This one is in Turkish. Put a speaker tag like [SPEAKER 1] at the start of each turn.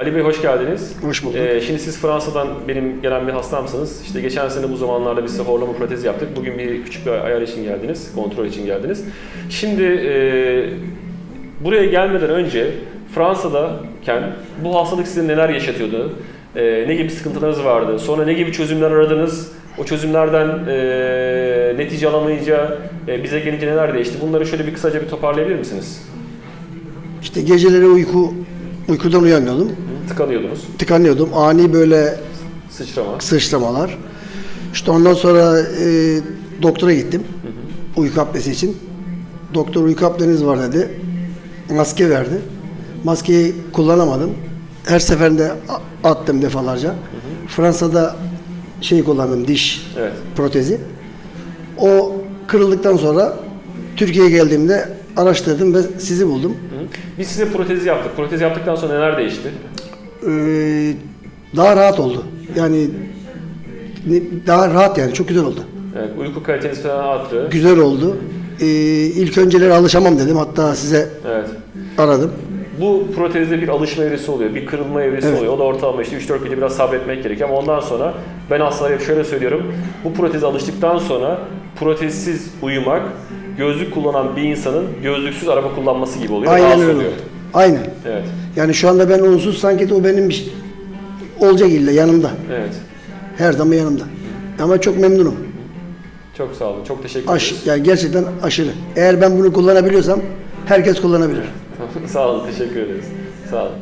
[SPEAKER 1] Ali Bey hoş geldiniz.
[SPEAKER 2] Hoş bulduk.
[SPEAKER 1] Ee, şimdi siz Fransa'dan benim gelen bir hastamsınız. İşte geçen sene bu zamanlarda biz size horlama protezi yaptık. Bugün bir küçük bir ayar için geldiniz, kontrol için geldiniz. Şimdi e, buraya gelmeden önce Fransa'dayken bu hastalık size neler yaşatıyordu? E, ne gibi sıkıntılarınız vardı? Sonra ne gibi çözümler aradınız? O çözümlerden e, netice alamayınca e, bize gelince neler değişti? Bunları şöyle bir kısaca bir toparlayabilir misiniz?
[SPEAKER 2] İşte geceleri uyku uykudan uyanıyordum.
[SPEAKER 1] Tıkanıyordunuz.
[SPEAKER 2] Tıkanıyordum. Ani böyle
[SPEAKER 1] Sıçrama.
[SPEAKER 2] sıçramalar. İşte ondan sonra e, doktora gittim. Uyku apnesi için. Doktor uyku apneniz var dedi. Maske verdi. Maskeyi kullanamadım. Her seferinde a- attım defalarca. Fransa'da şey kullandım diş
[SPEAKER 1] Evet.
[SPEAKER 2] protezi. O kırıldıktan sonra Türkiye'ye geldiğimde araştırdım ve sizi buldum.
[SPEAKER 1] Biz size protezi yaptık. Protezi yaptıktan sonra neler değişti?
[SPEAKER 2] Ee, daha rahat oldu. Yani ne- daha rahat yani çok güzel oldu.
[SPEAKER 1] Evet, uyku kaliteniz falan arttı.
[SPEAKER 2] Güzel oldu. Ee, ilk önceleri alışamam dedim. Hatta size
[SPEAKER 1] Evet.
[SPEAKER 2] aradım.
[SPEAKER 1] Bu protezde bir alışma evresi oluyor, bir kırılma evresi
[SPEAKER 2] Evet.
[SPEAKER 1] oluyor. O da ortalama işte 3-4 gece biraz sabretmek gerekiyor ama ondan sonra ben hastalara hep şöyle söylüyorum. Bu proteze alıştıktan sonra protezsiz uyumak gözlük kullanan bir insanın gözlüksüz araba kullanması gibi oluyor.
[SPEAKER 2] Aynen
[SPEAKER 1] rahatsız
[SPEAKER 2] öyle
[SPEAKER 1] oluyor.
[SPEAKER 2] Aynen.
[SPEAKER 1] Evet.
[SPEAKER 2] Yani şu anda ben onsuz sanki de o benim bir şey- olacak illa yanımda.
[SPEAKER 1] Evet.
[SPEAKER 2] Her zaman yanımda. Ama çok memnunum.
[SPEAKER 1] Çok sağ olun. Çok teşekkür
[SPEAKER 2] Aş,
[SPEAKER 1] ederiz.
[SPEAKER 2] yani gerçekten aşırı. Eğer ben bunu kullanabiliyorsam herkes kullanabilir.
[SPEAKER 1] sağ olun. Teşekkür ederiz. Sağ olun.